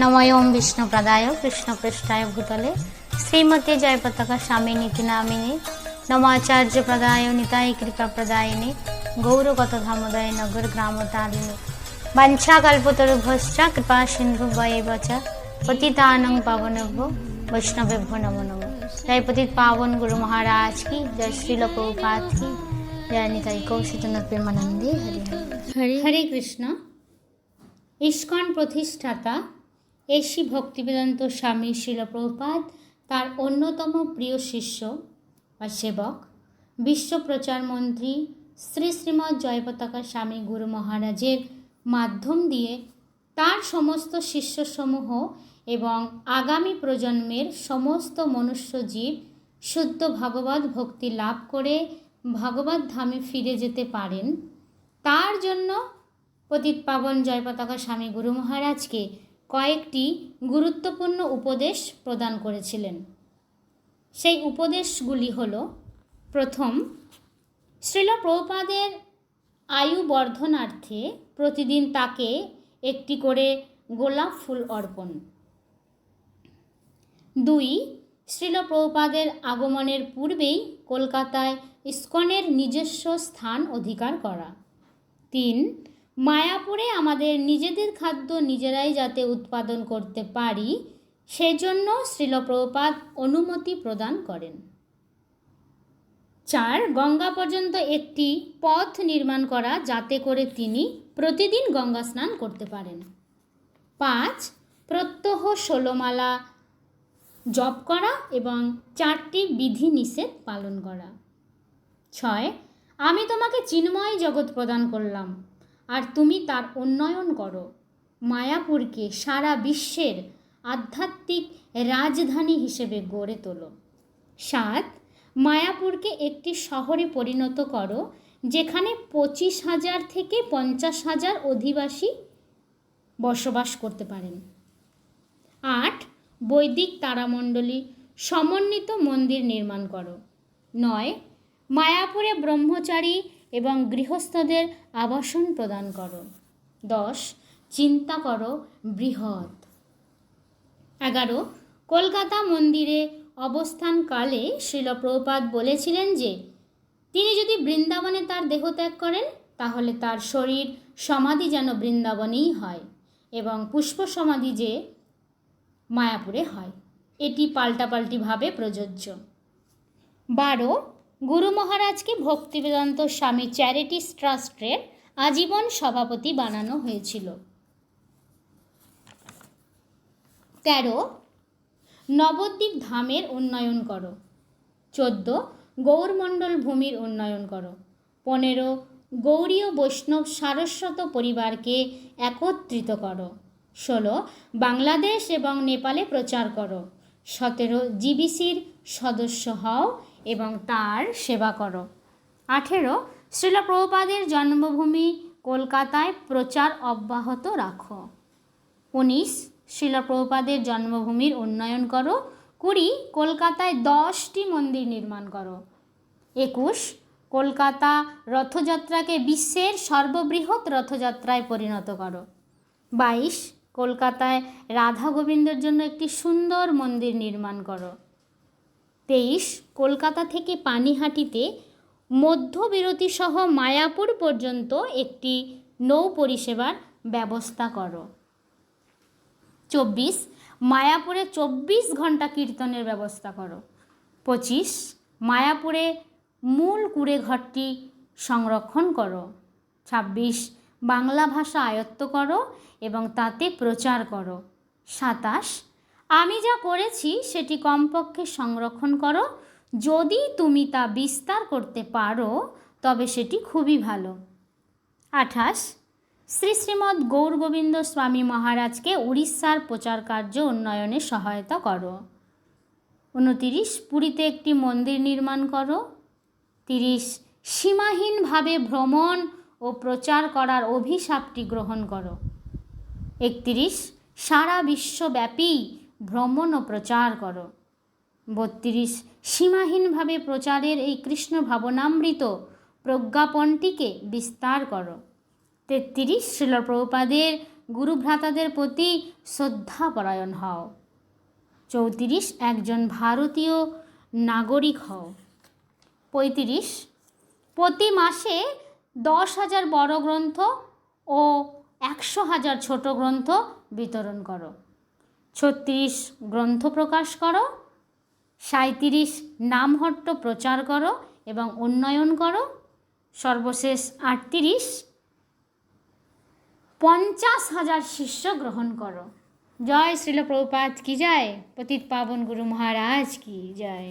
নময়ম বিষ্ণুপ্রদায় কৃষ্ণপৃষ্ঠায় ভূতলে। শ্রীমতী জয় পতাকা স্বামী নীতি নামিনী। নমাচার্য প্রদায় নিতাই কৃপা প্রদায়িনী গৌরগত ধামোদয় নগর গ্রাম তারিণী বাঞ্ছা কল্পতরুভশ্চ কৃপা সিন্ধু বয়ে বচ পতিতানং পাবনভ্য বৈষ্ণবেভ্য নমো নমো। জয় পতিত পাবন গুরু মহারাজ কি জয় শ্রীল প্রভুপাত কি। জয় নিতাই কৌশিতনাথ প্রেমানন্দে হরি। হরি। হরে কৃষ্ণ। ইস্কন প্রতিষ্ঠাতা এসি ভক্তিবেদান্ত স্বামী শিলপ্রপাত, তার অন্যতম প্রিয় শিষ্য বা সেবক বিশ্ব প্রচার মন্ত্রী শ্রী শ্রীমৎ জয়পতাকা স্বামী গুরু মহারাজের মাধ্যম দিয়ে তার সমস্ত শিষ্যসমূহ এবং আগামী প্রজন্মের সমস্ত মনুষ্য জীব শুদ্ধ ভগবত ভক্তি লাভ করে ভগবত ধামে ফিরে যেতে পারেন। তার জন্য পতিত পাবন জয়পতাকা স্বামী গুরু মহারাজকে কয়েকটি গুরুত্বপূর্ণ উপদেশ প্রদান করেছিলেন। সেই উপদেশগুলি হল, প্রথম, শ্রীল প্রভুপাদের আয়ু বর্ধনার্থে প্রতিদিন তাকে একটি করে গোলাপ ফুল অর্পণ। দুই, শ্রীল প্রভুপাদের আগমনের পূর্বেই কলকাতায় ইস্কনের নিজস্ব স্থান অধিকার করা। তিন মায়াপুরে আমাদের নিজেদের খাদ্য নিজেরাই যাতে উৎপাদন করতে পারি, সেজন্য শ্রীলপ্রপাত অনুমতি প্রদান করেন। চার, গঙ্গা পর্যন্ত একটি পথ নির্মাণ করা যাতে করে তিনি প্রতিদিন গঙ্গা স্নান করতে পারেন। পাঁচ, প্রত্যহ ষোলোমালা জপ করা এবং চারটি বিধি নিষেধ পালন করা। ছয়, আমি তোমাকে চিন্ময় জগৎ প্রদান করলাম। আর তুমি তার উন্নয়ন করো। মায়াপুরকে সারা বিশ্বের আধ্যাত্মিক রাজধানী হিসেবে গড়ে তোলো। সাত, মায়াপুরকে একটি শহরে পরিণত করো, যেখানে পঁচিশ হাজার থেকে পঞ্চাশ হাজার অধিবাসী বসবাস করতে পারেন। আট, বৈদিক তারামণ্ডলী সমন্বিত মন্দির নির্মাণ করো। নয়, মায়াপুরে ব্রহ্মচারী এবং গৃহস্থদের আবাসন প্রদান করো। দশ, চিন্তা করো, বৃহৎ। এগারো, কলকাতা মন্দিরে অবস্থানকালে শিল প্রপাত বলেছিলেন যে, তিনি যদি বৃন্দাবনে তার দেহত্যাগ করেন, তাহলে তার শরীর সমাধি যেন বৃন্দাবনেই হয় এবং পুষ্প সমাধি যে মায়াপুরে হয়। এটি পাল্টাপাল্টিভাবে প্রযোজ্য। বারো গুরু মহারাজকে ভক্তিবেদান্ত স্বামী চ্যারিটিস ট্রাস্টের আজীবন সভাপতি বানানো হয়েছিল। তেরো, নবদ্বীপ ধামের উন্নয়ন করো। চোদ্দ, গৌরমণ্ডল ভূমির উন্নয়ন করো। পনেরো গৌরীয় বৈষ্ণব সারস্বত পরিবারকে একত্রিত করো। ষোলো, বাংলাদেশ এবং নেপালে প্রচার করো। সতেরো, জিবিসির সদস্য হও এবং তার সেবা করো। আঠেরো, শ্রীল প্রভুপাদের জন্মভূমি কলকাতায় প্রচার অব্যাহত রাখো। উনিশ শিল প্রভুপাদের জন্মভূমির উন্নয়ন করো। কুড়ি, কলকাতায় দশটি মন্দির নির্মাণ করো। একুশ, কলকাতা রথযাত্রাকে বিশ্বের সর্ববৃহৎ রথযাত্রায় পরিণত করো। বাইশ, কলকাতায় রাধা গোবিন্দের জন্য একটি সুন্দর মন্দির নির্মাণ করো। তেইশ, কলকাতা থেকে পানিহাটিতে মধ্যবিরতিসহ মায়াপুর পর্যন্ত একটি নৌ পরিষেবার ব্যবস্থা করো। চব্বিশ, মায়াপুরে চব্বিশ ঘণ্টা কীর্তনের ব্যবস্থা করো। পঁচিশ, মায়াপুরে মূল কুড়ে ঘরটি সংরক্ষণ করো। ছাব্বিশ, বাংলা ভাষা আয়ত্ত করো এবং তাতে প্রচার করো। সাতাশ আমি যা করেছি সেটি কমপক্ষে সংরক্ষণ করো। যদি তুমি তা বিস্তার করতে পারো, তবে সেটি খুবই ভালো। আঠাশ। শ্রী শ্রীমদ গৌর গোবিন্দ স্বামী মহারাজকে উড়িষ্যার প্রচার কার্য উন্নয়নে সহায়তা করো। উনতিরিশ। পুরীতে একটি মন্দির নির্মাণ করো। তিরিশ। সীমাহীনভাবে ভ্রমণ ও প্রচার করার অভিশাপটি গ্রহণ করো। একত্রিশ। সারা বিশ্বব্যাপী ভ্রমণ ও প্রচার করো। বত্রিশ, সীমাহীনভাবে প্রচারের এই কৃষ্ণ ভাবনামৃত প্রজ্ঞাপনটিকে বিস্তার করো। তেত্রিশ শিল প্রভুপাদের গুরুভ্রাতাদের প্রতি শ্রদ্ধাপরায়ণ হও। চৌত্রিশ, একজন ভারতীয় নাগরিক হও। পঁয়ত্রিশ, প্রতি মাসে দশ হাজার বড় গ্রন্থ ও একশো হাজার ছোট গ্রন্থ বিতরণ করো। ছত্রিশ গ্রন্থ প্রকাশ করো সাঁত্রিশ নামহট্ট প্রচার করো এবং উন্নয়ন করো, সর্বশেষ আটত্রিশ পঞ্চাশ হাজার শিষ্য গ্রহণ করো। জয় শ্রীল প্রভুপাত কি জয়? পতিত পাবন গুরু মহারাজ, কি জয়?